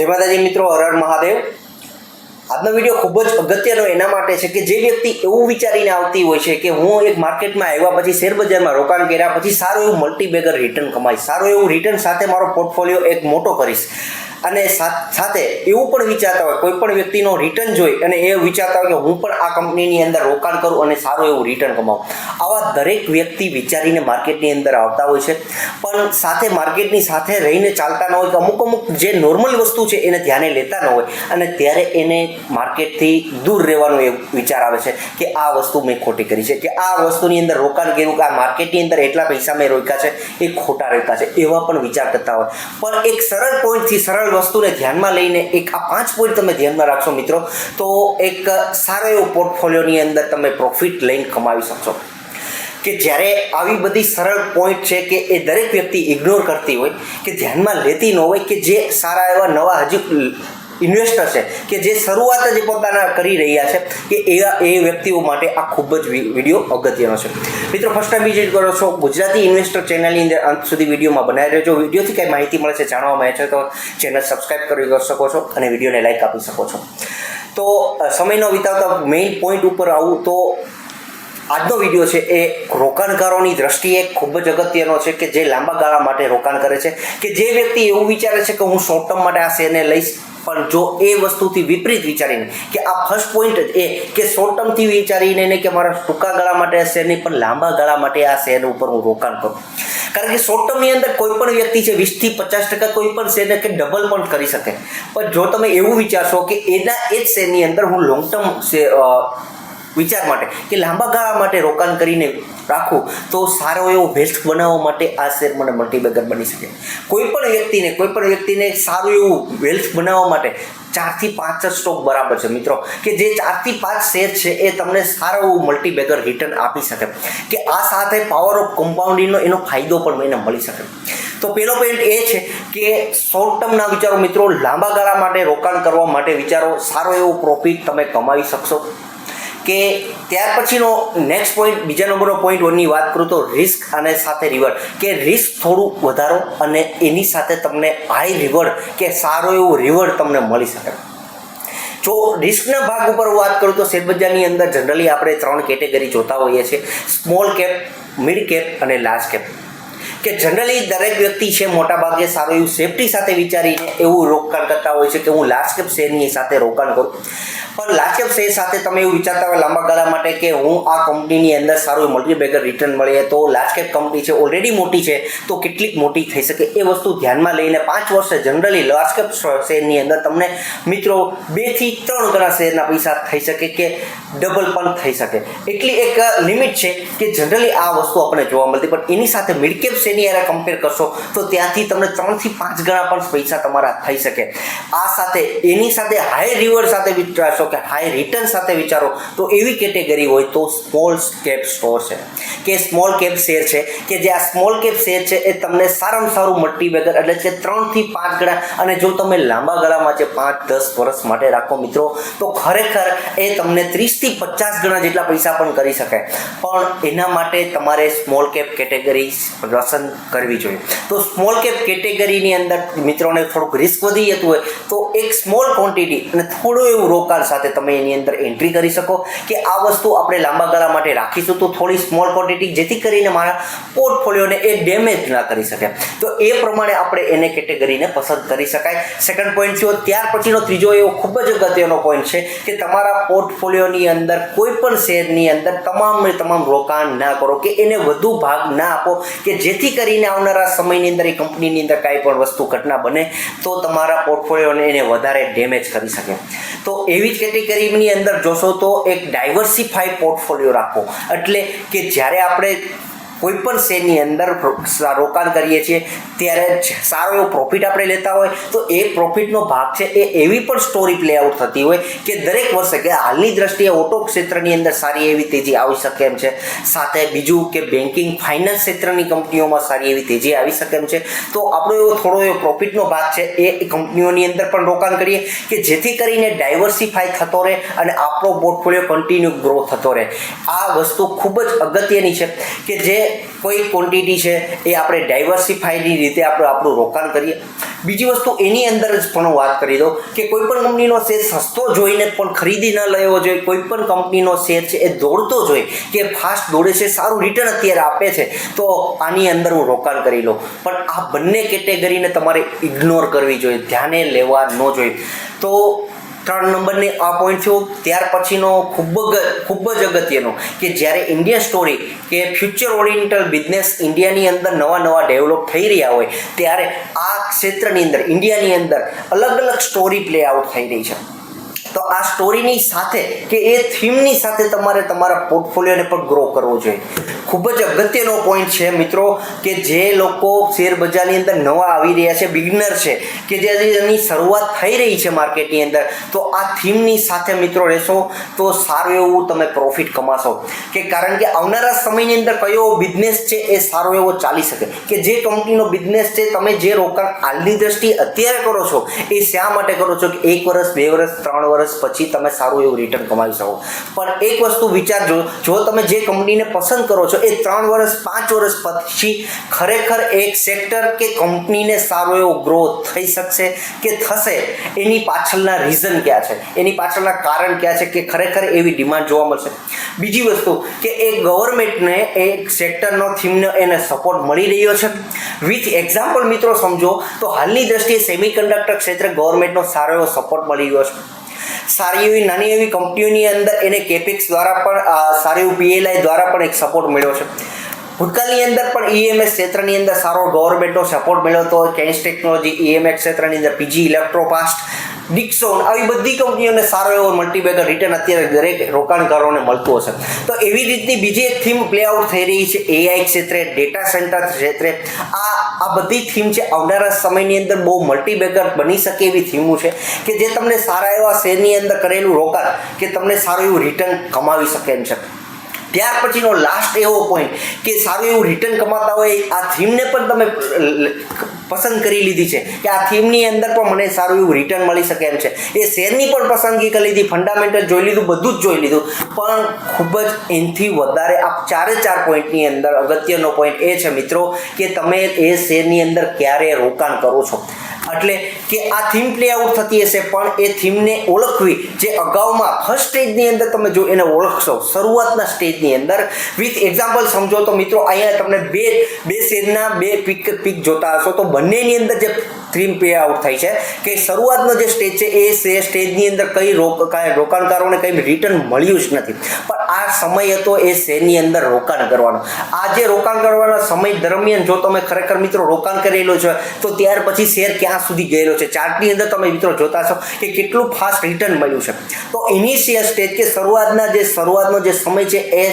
જય માતાજી મિત્રો, હર મહાદેવ. આજનો વીડિયો ખૂબ જ અગત્યનો એના માટે છે કે જે વ્યક્તિ એવું વિચારીને આવતી હોય છે કે હું એક માર્કેટમાં આવ્યા પછી શેરબજારમાં રોકાણ કર્યા પછી સારું એવું મલ્ટીબેગર રિટર્ન કમાઈશ, સારું એવું રિટર્ન સાથે મારો પોર્ટફોલિયો એક મોટો કરીશ. અને સાથ- એવું પણ વિચારતા હોય, કોઈ પણ વ્યક્તિનો રિટર્ન જોઈ અને એ વિચારતા હોય કે હું પણ આ કંપનીની અંદર રોકાણ કરું અને સારું એવું રિટર્ન કમાવું. આવા દરેક વ્યક્તિ વિચારીને માર્કેટની અંદર આવતા હોય છે. પણ સાથે માર્કેટની સાથે રહીને ચાલતા ન હોય કે અમુક અમુક જે નોર્મલ વસ્તુ છે એને ધ્યાને લેતા ન હોય. અને ત્યારે એને માર્કેટથી દૂર રહેવાનો એ વિચાર આવે છે કે આ વસ્તુ મેં ખોટી કરી છે, કે આ વસ્તુની અંદર રોકાણ કર્યું, કે આ માર્કેટની અંદર એટલા પૈસા મેં રોક્યા છે, એ ખોટા રોક્યા છે, એવા પણ વિચાર કરતા હોય. પણ એક સરળ પોઈન્ટથી સરળ વસ્તુને ધ્યાનમાં લઈને એક આ પાંચ પોઈન્ટ તમે ધ્યાનમાં રાખશો મિત્રો, તો એક સારો એવો પોર્ટફોલિયોની અંદર તમે પ્રોફિટ લઈને કમાવી શકશો. કે જ્યારે આવી બધી સરળ પોઈન્ટ છે કે એ દરેક વ્યક્તિ ઇગ્નોર કરતી હોય, કે ધ્યાનમાં લેતી ન હોય કે જે સારા એવા નવા હજી ઇન્વેસ્ટર છે, કે જે શરૂઆત જ પોતાના કરી રહ્યા છે, કે એવા એ વ્યક્તિઓ માટે આ ખૂબ જ વીડિયો અગત્યનો છે. મિત્રો ફર્સ્ટ ટાઈમ વિઝિટ કરો છો, ગુજરાતી ઇન્વેસ્ટર ચેનલની અંદર અંત સુધી વિડીયોમાં બનાવી રહેજો. વિડીયોથી કંઈ માહિતી મળે છે જાણવા મળે છે, તો ચેનલ સબસ્ક્રાઈબ કરી શકો છો અને વિડીયોને લાઇક આપી શકો છો. તો સમયનો વિતાવતા મેઇન પોઈન્ટ ઉપર આવું તો આજનો વીડિયો છે એ રોકાણકારોની દ્રષ્ટિએ ખૂબ જ અગત્યનો છે કે જે લાંબા ગાળા માટે રોકાણ કરે છે કે જે વ્યક્તિ એવું વિચારે છે કે હું શોર્ટ ટર્મ માટે આ શેરને લઈશ, પણ જો એ વસ્તુથી વિપરીત વિચારીને કે આ ફર્સ્ટ પોઈન્ટ જ એ કે શોર્ટ ટર્મથી વિચારીને ને કે મારા ટૂંકા ગાળા માટે આ શેર નહીં પણ લાંબા ગાળા માટે આ શેર ઉપર હું રોકાણ કરું. કારણ કે શોર્ટ ટર્મની અંદર કોઈ પણ વ્યક્તિ છે વીસથી પચાસ ટકા કોઈ પણ શેરને કે ડબલ પણ કરી શકે. પણ જો તમે એવું વિચારશો કે એના એ જ શેરની અંદર હું લોંગ ટર્મ વિચાર માટે કે લાંબા ગાળા માટે રોકાણ કરીને રાખું, તો સારો એવો વેલ્થ બનાવવા માટે આ શેર મને મલ્ટીબેગર બની શકે. કોઈ પણ વ્યક્તિને, કોઈ પણ વ્યક્તિને સારું એવું વેલ્થ બનાવવા માટે ચારથી પાંચ જ સ્ટોક બરાબર છે. મિત્રો, કે જે ચારથી પાંચ શેર છે એ તમને સારું એવું મલ્ટીબેગર રિટર્ન આપી શકે. કે આ સાથે પાવર ઓફ કમ્પાઉન્ડિંગનો એનો ફાયદો પણ મને મળી શકે. તો પેલો પોઈન્ટ એ છે કે શોર્ટ ટર્મના વિચારો મિત્રો, લાંબા ગાળા માટે રોકાણ કરવા માટે વિચારો, સારો એવો પ્રોફિટ તમે કમાવી શકશો. કે ત્યાર પછીનો નેક્સ્ટ પોઈન્ટ બીજા નંબરનો પોઈન્ટ વનની વાત કરું તો રિસ્ક અને સાથે રિવર્ડ કે રિસ્ક થોડું વધારો અને એની સાથે તમને હાઈ રિવર્ડ કે સારો એવો રિવર્ડ તમને મળી શકે. જો રિસ્કના ભાગ ઉપર વાત કરું તો શેરબજારની અંદર જનરલી આપણે ત્રણ કેટેગરી જોતા હોઈએ છીએ. સ્મોલ કેપ મિડ કેપ અને લાર્જ કેપ કે જનરલી દરેક વ્યક્તિ છે મોટાભાગે સારું એવું સેફટી સાથે વિચારીને એવું રોકાણ કરતા હોય છે કે હું લાર્જ કેપ શેરની સાથે રોકાણ કરું. પણ લાર્જ શેર સાથે તમે એવું વિચારતા હોય લાંબા ગાળા માટે કે હું આ કંપનીની અંદર સારું મલ્ટીબેગર રિટર્ન મળે તો લાચકેપ કેપ કંપની છે ઓલરેડી મોટી છે, તો કેટલીક મોટી થઈ શકે એ વસ્તુ ધ્યાનમાં લઈને પાંચ વર્ષે જનરલી લાચકેપ કેપ શેરની અંદર તમને મિત્રો બેથી ત્રણ ગણા શેરના પૈસા થઈ શકે કે ડબલ પણ થઈ શકે. એટલી એક લિમિટ છે કે જનરલી આ વસ્તુ આપણે જોવા મળતી. પણ એની સાથે મિડ કેપ શેરની યારે કમ્પેર કરશો તો ત્યાંથી તમને ત્રણથી પાંચ ગણા પણ પૈસા તમારા થઈ શકે. આ સાથે એની સાથે હાઈ રિવર સાથે વિચારશો કે હાઈ રિટર્ન સાથે વિચારો, તો એવી કેટેગરી હોય તો સ્મોલ કેપ સ્ટોર છે. કે સ્મોલ કેપ શેર છે, કે જે આ સ્મોલ કેપ શેર છે, એ તમને સારામાં સારું મલ્ટીબેગર એટલે કે ત્રણથી પાંચ ગણા, અને જો તમે લાંબા ગાળામાં છે પાંચ, દસ વર્ષ માટે રાખો મિત્રો, તો ખરેખર એ તમને ત્રીસથી પચાસ ગણા જેટલા પૈસા પણ કરી શકે. પણ એના માટે તમારે સ્મોલ કેપ કેટેગરી પસંદ કરવી જોઈએ. તો સ્મોલ કેપ કેટેગરીની અંદર મિત્રોને થોડુંક રિસ્ક વધી જતું હોય, તો એક સ્મોલ ક્વોન્ટિટી અને થોડું એવું રોકાણ સાથે તમે એની અંદર એન્ટ્રી કરી શકો કે આ વસ્તુ આપણે લાંબા ગાળા માટે રાખીશું તો થોડી સ્મોલ ક્વોન્ટિટી જેથી કરીને મારા પોર્ટફોલિયોને એ ડેમેજ ના કરી શકે. તો એ પ્રમાણે આપણે એને કેટેગરીને પસંદ કરી શકાય. સેકન્ડ પોઈન્ટ થયો ત્યાર પછીનો ત્રીજો એવો ખૂબ જ અગત્યનો પોઈન્ટ છે કે તમારા પોર્ટફોલિયોની અંદર કોઈ પણ શેરની અંદર તમામ તમામ રોકાણ ના કરો કે એને વધુ ભાગ ના આપો કે જેથી કરીને આવનારા સમયની અંદર એ કંપનીની અંદર કાંઈ પણ વસ્તુ ઘટના બને તો તમારા પોર્ટફોલિયોને એને વધારે ડેમેજ કરી શકે. તો એવી જ કેટેગરીની અંદર જોશો તો એક ડાયવર્સિફાઈ પોર્ટફોલિયો રાખો. એટલે કે જ્યારે આપણે કોઈ પણ શેરની અંદર રોકાણ કરીએ છીએ, ત્યારે સારો એવો પ્રોફિટ આપણે લેતા હોય, તો એ પ્રોફિટનો ભાગ છે એ એવી પણ સ્ટોરી પ્લે આઉટ થતી હોય કે દરેક વર્ષે કે હાલની દ્રષ્ટિએ ઓટો ક્ષેત્રની અંદર સારી એવી તેજી આવી શકે એમ છે. સાથે બીજું કે બેન્કિંગ ફાઇનાન્સ ક્ષેત્રની કંપનીઓમાં સારી એવી તેજી આવી શકે એમ છે. તો આપણો એવો થોડો એવો પ્રોફિટનો ભાગ છે એ કંપનીઓની અંદર પણ રોકાણ કરીએ કે જેથી કરીને ડાયવર્સિફાય થતો રહે અને આપણો પોર્ટફોલિયો કન્ટિન્યુ ગ્રો થતો રહે. આ વસ્તુ ખૂબ જ અગત્યની છે કે જે કોઈ ક્વોન્ટિટી છે એ આપણે ડાયવર્સિફાઈડની રીતે આપણે આપણું રોકાણ કરીએ. બીજી વસ્તુ એની અંદર જ પણ વાત કરી દઉં કે કોઈ પણ કંપનીનો શેર સસ્તો જોઈને પણ ખરીદી ન લેવો જોઈએ. કોઈ પણ કંપનીનો શેર છે એ દોડતો જોઈએ કે ફાસ્ટ દોડે છે, સારું રિટર્ન અત્યારે આપે છે, તો આની અંદર હું રોકાણ કરી લઉં. પણ આ બંને કેટેગરીને તમારે ઇગ્નોર કરવી જોઈએ. ધ્યાને લેવા ન જોઈએ. તો ત્રણ નંબરની થયો ત્યાર પછીનો ખૂબ જ ખૂબ જ અગત્યનો કે જ્યારે ઇન્ડિયન સ્ટોરી કે ફ્યુચર ઓરિએન્ટલ બિઝનેસ ઇન્ડિયાની અંદર નવા નવા ડેવલપ થઈ રહ્યા હોય, ત્યારે આ ક્ષેત્રની અંદર ઇન્ડિયાની અંદર અલગ અલગ સ્ટોરી પ્લે આઉટ થઈ રહી છે. તો આ સ્ટોરીની સાથે કે એ થીમની સાથે તમારે તમારા પોર્ટફોલિયોને પણ ગ્રો કરવો જોઈએ. ખૂબ જ અગત્યનો પોઈન્ટ છે મિત્રો, કે જે લોકો શેર બજારની અંદર નવા આવી રહ્યા છે બિગનર છે, કે જે એની શરૂઆત થઈ રહી છે માર્કેટની અંદર, તો આ થીમની સાથે મિત્રો રહેશો તો સારું એવું તમે પ્રોફિટ કમાશો. કે કારણ કે આવનારા સમયની અંદર કયો બિઝનેસ છે એ સારો એવો ચાલી શકે. કે જે કંપનીનો બિઝનેસ છે તમે જે રોકાણ હાલની દ્રષ્ટિએ અત્યારે કરો છો, એ શા માટે કરો છો? કે એક વર્ષ, બે વર્ષ, ત્રણ વર્ષ પછી તમે સારું એવું રિટર્ન કમાવી શકો. પણ એક વસ્તુ વિચારજો, જો તમે જે કંપનીને પસંદ કરો છો, એ ત્રણ વર્ષ, પાંચ વર્ષ પછી ખરેખર એક સેક્ટર કે કંપનીને સારો એવો ગ્રોથ થઈ શકશે કે થશે? એની પાછળના રીઝન ક્યાં છે? એની પાછળના કારણ ક્યાં છે કે ખરેખર એવી ડિમાન્ડ જોવા મળશે? બીજી વસ્તુ કે એ ગવર્મેન્ટને એક સેક્ટરનો થીમને એને સપોર્ટ મળી રહ્યો છે. વિથ એક્ઝામ્પલ મિત્રો સમજો, તો હાલની દ્રષ્ટિએ સેમિકન્ડક્ટર ક્ષેત્રે ગવર્મેન્ટનો સારો એવો સપોર્ટ મળી રહ્યો છે. સારી એવી નાની એવી કંપનીઓની અંદર એને કેપેક્સ દ્વારા પણ સારી એવું પીએલઆઈ દ્વારા પણ એક સપોર્ટ મળ્યો છે. ભૂતકાળની અંદર પણ ઈએમએસ ક્ષેત્રની અંદર સારો ગવર્મેન્ટનો સપોર્ટ મળ્યો હતો. કેન્સ ટેકનોલોજી ઈએમએસ ક્ષેત્રની અંદર, પીજી ઇલેક્ટ્રોપાસ્ટ ડિક્સોન આવી બધી કંપનીઓને સારો એવો મલ્ટીબેગર રિટર્ન અત્યારે દરેક રોકાણકારોને મળતું હશે. તો એવી રીતની બીજી એક થીમ પ્લે આઉટ થઈ રહી છે એઆઈ ક્ષેત્રે ડેટા સેન્ટર ક્ષેત્રે. આ આ બધી થીમ છે આવનારા સમયની અંદર બહુ મલ્ટીબેગર બની શકે એવી થીમો છે કે જે તમને સારા એવા શેરની અંદર કરેલું રોકાણ કે તમને સારું એવું રિટર્ન કમાવી શકે એમ છે. ત્યાર પછીનો લાસ્ટ એવો પોઈન્ટ કે સારું એવું રિટર્ન કમાતા હોય, આ થીમને પણ તમે, પસંદ કરી લીધી છે. કે આ થીમની અંદર પણ મને સારું એવું રિટર્ન મળી શકે એમ છે. એ શેરની પણ પસંદગી કરી લીધી ફંડામેન્ટલ જોઈ લીધું, બધું જ જોઈ લીધું. પણ ખૂબ જ એનાથી વધારે આ ચારે ચાર પોઈન્ટની અંદર અગત્યનો પોઈન્ટ એ છે મિત્રો કે તમે એ શેરની અંદર ક્યારે રોકાણ કરો છો. એટલે કે આ થીમ પ્લે આઉટ થતી હશે, પણ એ થીમને ઓળખવી જે અગાઉમાં ફર્સ્ટ સ્ટેજની અંદર તમે જો એને ઓળખશો, શરૂઆતના સ્ટેજની અંદર. વિથ એક્ઝામ્પલ સમજો તો મિત્રો, અહીંયા તમને બે બે શેરના બે પીક પીક જોતા હશો. તો બંનેની અંદર જે થીમ પ્લે આઉટ થાય છે, કે શરૂઆતનો જે સ્ટેજ છે, એ સ્ટેજની અંદર કઈ રોક, કાંઈ રોકાણકારોને કંઈ રિટર્ન મળ્યું જ નથી. પણ આ સમય હતો એ શેરની અંદર રોકાણ કરવાનો. આ જે રોકાણ કરવાના સમય દરમિયાન જો તમે ખરેખર મિત્રો રોકાણ કરેલો છે, તો ત્યાર પછી શેર ક્યાં સુધી ગયેલો છે. ચાર્ટની અંદર તમે મિત્રો જોતા છો કે કેટલું ફાસ્ટ રિટર્ન મળ્યું છે. તો ઇનિશિયલ સ્ટેજ કે શરૂઆતના જે શરૂઆતનો જે સમય છે એ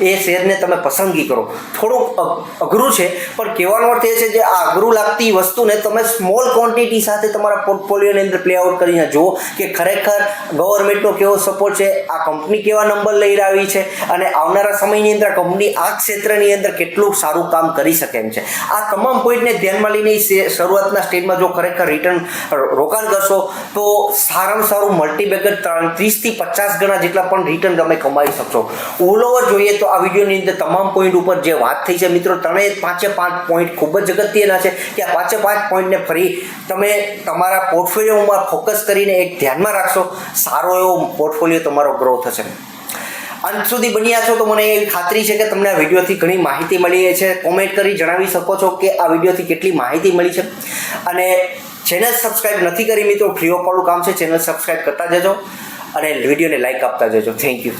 એ શેરને તમે પસંદગી કરો. થોડુંક અઘ- અઘરું છે, પણ કહેવાનો અર્થ એ છે જે આ અઘરું લાગતી વસ્તુને તમે સ્મોલ ક્વોન્ટિટી સાથે તમારા પોર્ટફોલિયોની અંદર પ્લે આઉટ કરીને જુઓ કે ખરેખર ગવર્મેન્ટનો કેવો સપોર્ટ છે, આ કંપની કેવા નંબર લઈ આવી છે અને આવનારા સમયની અંદર કંપની આ ક્ષેત્રની અંદર કેટલું સારું કામ કરી શકે એમ છે. આ તમામ પોઈન્ટને ધ્યાનમાં લઈને શરૂઆતના સ્ટેજમાં જો ખરેખર રિટર્ન રોકાણ કરશો, તો સારામાં સારું મલ્ટીબેગર ત્રીસથી પચાસ ગણા જેટલા પણ રિટર્ન તમે કમાઈ શકશો. ઓલ ઓવર જોઈએ તો આ વિડીયોની અંદર તમામ પોઈન્ટ ઉપર જે વાત થઈ છે, મિત્રો ત્રણેય પાંચે પાંચ પોઈન્ટ ખૂબ જ અગત્યના છે કે આ પાંચે પાંચ પોઈન્ટને ફરી તમે તમારા પોર્ટફોલિયોમાં ફોકસ કરીને એક ધ્યાનમાં રાખશો, સારો એવો પોર્ટફોલિયો તમારો ગ્રો થશે. અંત સુધી બન્યા છો તો મને એ ખાતરી છે કે તમને આ વિડીયોથી ઘણી માહિતી મળી છે. કોમેન્ટ કરી જણાવી શકો છો કે આ વિડીયોથી કેટલી માહિતી મળી છે. અને ચેનલ સબસ્ક્રાઈબ નથી કરી મિત્રો ફ્રી ઓફ કામ છે ચેનલ સબસ્ક્રાઈબ કરતા જજો અને વિડીયોને લાઇક આપતા જજો. Thank you